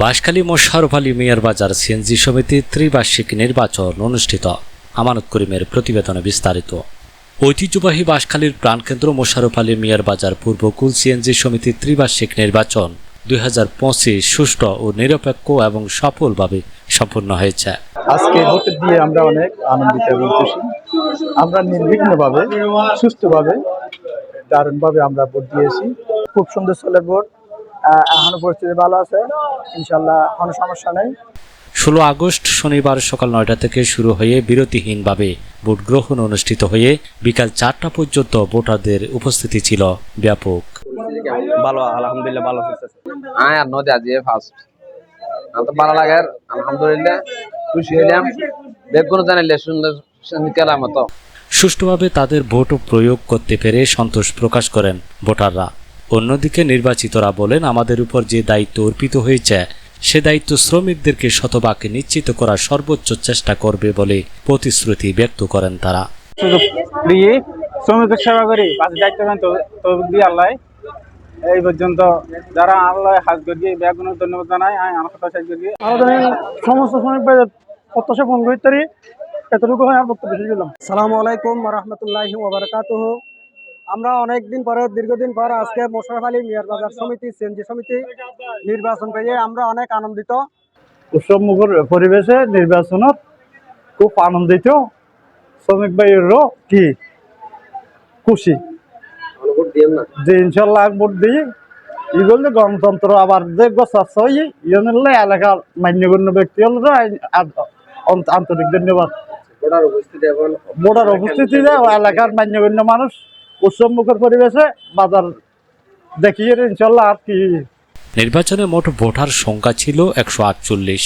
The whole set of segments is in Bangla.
বাঁশখালী মোশারফ আলী মিয়ার বাজার সিএনজি সমিতির ত্রিবার্ষিক নির্বাচন অনুষ্ঠিত। আমানত করিমের প্রতিবেদনে বিস্তারিত। ঐতিহ্যবাহী বাঁশখালীর প্রাণকেন্দ্র মোশারফ আলী মিয়ার বাজার পূর্বকুল সিএনজি সমিতির ত্রিবার্ষিক নির্বাচন দুই হাজার পঁচিশ সুষ্ঠু ও নিরপেক্ষ এবং সফলভাবে সম্পন্ন হয়েছে। আজকে ভোট দিয়ে আমরা অনেক আনন্দিত এবং খুশি। আমরা নির্বিঘ্নভাবে সুস্থভাবে দারুণভাবে আমরা ভোট দিয়েছি। খুব সুন্দর চলে ভোট। এখনও পরিস্থিতি ভালো আছে। ইনশাল্লাহ কোনো সমস্যা নেই। ষোলো আগস্ট শনিবার সকাল নয়টা থেকে শুরু হয়ে বিরতিহীনভাবে ভোট গ্রহণ অনুষ্ঠিত হয়ে বিকাল চারটা পর্যন্ত ভোটারদের উপস্থিতি ছিল ব্যাপক। ভালো আলহামদুলিল্লাহ ভালো আয় আর নদী আজ ফার্স্ট আমার তো ভালো লাগে আলহামদুলিল্লাহ। খুশি হইলাম। বেগুন জানাইলে সুন্দর মতো সুষ্ঠুভাবে তাদের ভোট প্রয়োগ করতে পেরে সন্তোষ প্রকাশ করেন ভোটাররা। অন্যদিকে নির্বাচিতরা বলেন আমাদের উপর যে দায়িত্ব অর্পিত হয়েছে সে দায়িত্ব শ্রমিকদেরকে শতভাগ নিশ্চিত করার সর্বোচ্চ চেষ্টা করবে বলে প্রতিশ্রুতি ব্যক্ত করেন তারা। দিয়ে শ্রমিকের সেবা করি পাশে দায়িত্ব দিয়ে আল্লাহ। এই পর্যন্ত যারা আল্লাহ হাজ করি ব্যাগুনের ধন্যবাদ জানাই আমি আমার কথা শেষ করি আমাদের সমস্ত শ্রমিক ভাইদের প্রত্যাশা ফোন পারি এতটুকু হয় আর বক্তব্য শেষ করলাম। সালামু আলাইকুম রহমতুল্লাহি ওবরাকাতুহ আমরা অনেক দিন পরে দীর্ঘদিন পর আজকে মোশারফ আলী মিয়ার বাজার সমিতি সিএনজি সমিতি নির্বাচন পেয়ে আমরা অনেক আনন্দিত। উৎসব মুখর পরিবেশে নির্বাচনত খুব আনন্দিত। শ্রমিক ভাইয়েরও কি খুশি? যে ইনশাল্লাহ ভোট দিই। ইগুলো যে গণতন্ত্র আবার যে গোছাচ্ছে হই ইয়ে এলাকার মান্যগণ্য ব্যক্তি হল আন্তরিক ধন্যবাদ। ওটার উপস্থিতি ভোটার উপস্থিতিতে এলাকার মান্যগণ্য মানুষ। উৎসব মুখর পরিবেশে বাজার দেখিয়ে ইনশাল্লাহ আর কি। নির্বাচনে মোট ভোটার সংখ্যা ছিল একশো আটচল্লিশ,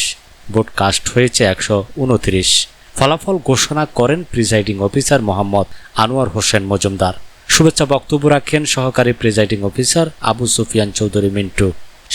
ভোট কাস্ট হয়েছে একশো উনত্রিশ। ফলাফল ঘোষণা করেন প্রিজাইডিং অফিসার মোহাম্মদ আনোয়ার হোসেন মজুমদার। শুভেচ্ছা বক্তব্য রাখেন সহকারী প্রিজাইডিং অফিসার আবু সুফিয়ান চৌধুরী মিন্টু।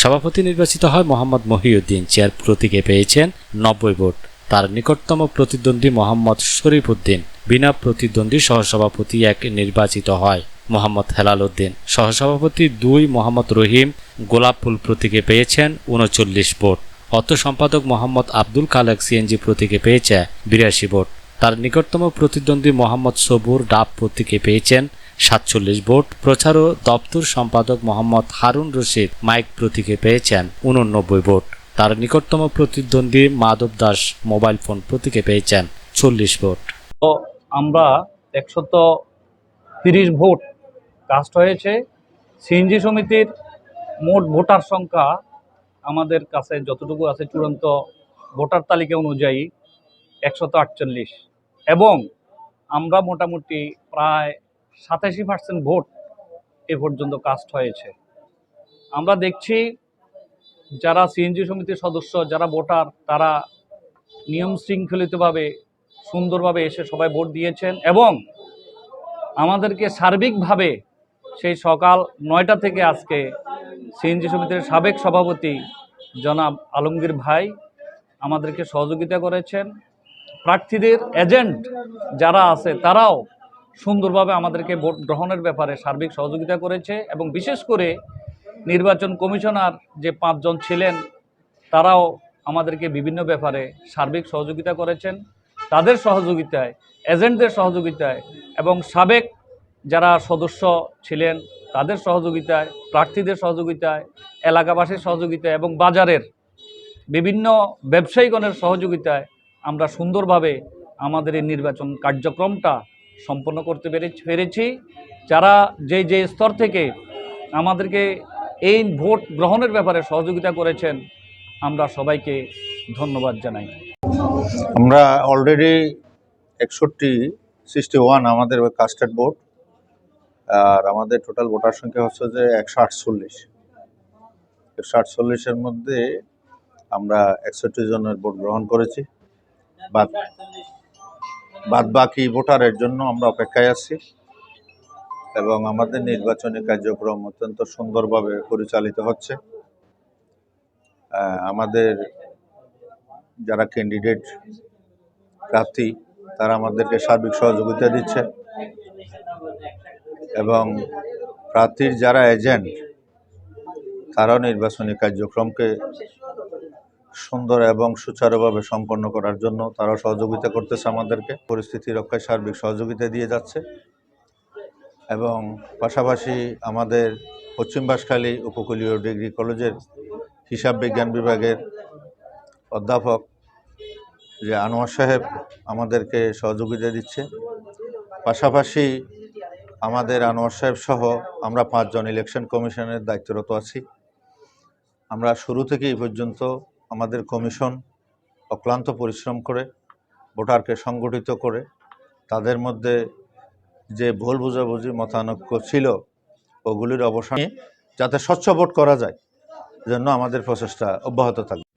সভাপতি নির্বাচিত হয় মোহাম্মদ মহিউদ্দিন চেয়ার প্রতীকে পেয়েছেন নব্বই ভোট। তার নিকটতম প্রতিদ্বন্দ্বী মোহাম্মদ শরীফ উদ্দিন। বিনা প্রতিদ্বন্দ্বী সহসভাপতি এক নির্বাচিত হয়, মোহাম্মদ হেলাল উদ্দিন। সহসভাপতি দুই মোহাম্মদ রহিম গোলাপ ফুল প্রতীকে পেয়েছেন উনচল্লিশ ভোট। অর্থ সম্পাদক মোহাম্মদ আব্দুল কালেক সিএনজি প্রতীকে পেয়েছে বিরাশি ভোট। তার নিকটতম প্রতিদ্বন্দ্বী মোহাম্মদ সবুর ডাব প্রতীকে পেয়েছেন সাতচল্লিশ ভোট। প্রচার ও দপ্তর সম্পাদক মোহাম্মদ হারুন রশিদ মাইক প্রতীকে পেয়েছেন উননব্বই ভোট। তার নিকটতম প্রতিদ্বন্দ্বী মাধব দাস মোবাইল ফোন প্রতীকে পেয়েছেন চল্লিশ ভোট। আমরা একশত তিরিশ ভোট কাস্ট হয়েছে। সিএনজি সমিতির মোট ভোটার সংখ্যা আমাদের কাছে যতটুকু আছে চূড়ান্ত ভোটার তালিকা অনুযায়ী একশত আটচল্লিশ। এবং আমরা মোটামুটি প্রায় সাতাশি পার্সেন্ট ভোট এ পর্যন্ত কাস্ট হয়েছে। আমরা দেখছি যারা সিএনজি সমিতির সদস্য, যারা ভোটার, তারা নিয়ম শৃঙ্খলিতভাবে সুন্দরভাবে এসে সবাই ভোট দিয়েছেন এবং আমাদেরকে সার্বিকভাবে সেই সকাল নয়টা থেকে আজকে সিএনজি সমিতির সাবেক সভাপতি জনাব আলমগীর ভাই আমাদেরকে সহযোগিতা করেছেন। প্রার্থীদের এজেন্ট যারা আছে, তারাও সুন্দরভাবে আমাদেরকে ভোট গ্রহণের ব্যাপারে সার্বিক সহযোগিতা করেছে এবং বিশেষ করে নির্বাচন কমিশনার যে পাঁচজন ছিলেন, তারাও আমাদেরকে বিভিন্ন ব্যাপারে সার্বিক সহযোগিতা করেছেন। তাদের সহযোগিতায়, এজেন্টদের সহযোগিতায় এবং সাবেক যারা সদস্য ছিলেন তাদের সহযোগিতায়, প্রার্থীদের সহযোগিতায়, এলাকাবাসীর সহযোগিতায় এবং বাজারের বিভিন্ন ব্যবসায়ীগণের সহযোগিতায় আমরা সুন্দরভাবে আমাদের এই নির্বাচন কার্যক্রমটা সম্পন্ন করতে পেরে- পেরেছি। যারা যে যে স্তর থেকে আমাদেরকে এই ভোট গ্রহণের ব্যাপারে সহযোগিতা করেছেন, আমরা সবাইকে ধন্যবাদ জানাই। আমরা অলরেডি একষট্টি সিক্সটি ওয়ান আমাদের কাস্টেড ভোট আর আমাদের টোটাল ভোটার সংখ্যা হচ্ছে যে একশো আটচল্লিশ। একশো আটচল্লিশের মধ্যে আমরা একষট্টি জনের ভোট গ্রহণ করেছি। বাদ বাদ বাকি ভোটারের জন্য আমরা অপেক্ষায় আছি। এবং আমাদের নির্বাচনী কার্যক্রম অত্যন্ত সুন্দরভাবে পরিচালিত হচ্ছে। আমাদের যারা ক্যান্ডিডেট প্রার্থী, তারা আমাদেরকে সার্বিক সহযোগিতা দিচ্ছে এবং প্রার্থীর যারা এজেন্ট তারাও নির্বাচনী কার্যক্রমকে সুন্দর এবং সুচারুভাবে সম্পন্ন করার জন্য তারা সহযোগিতা করতেছে আমাদেরকে। পরিস্থিতি রক্ষায় সার্বিক সহযোগিতা দিয়ে যাচ্ছে এবং পাশাপাশি আমাদের পশ্চিম বাঁশখালী উপকূলীয় ডিগ্রি কলেজের হিসাব বিজ্ঞান বিভাগের অধ্যাপক যে আনোয়ার সাহেব আমাদেরকে সহযোগিতা দিচ্ছে। পাশাপাশি আমাদের আনোয়ার সাহেব সহ আমরা পাঁচজন ইলেকশন কমিশনের দায়িত্বরত আছি। আমরা শুরু থেকে এই পর্যন্ত আমাদের কমিশন অক্লান্ত পরিশ্রম করে, ভোটারকে সংগঠিত করে, তাদের মধ্যে যে ভুল বোঝাবুঝি, মতানৈক্য ছিল, ওগুলির অবসানে যাতে স্বচ্ছ ভোট করা যায় জন্য আমাদের প্রচেষ্টা অব্যাহত থাকবে।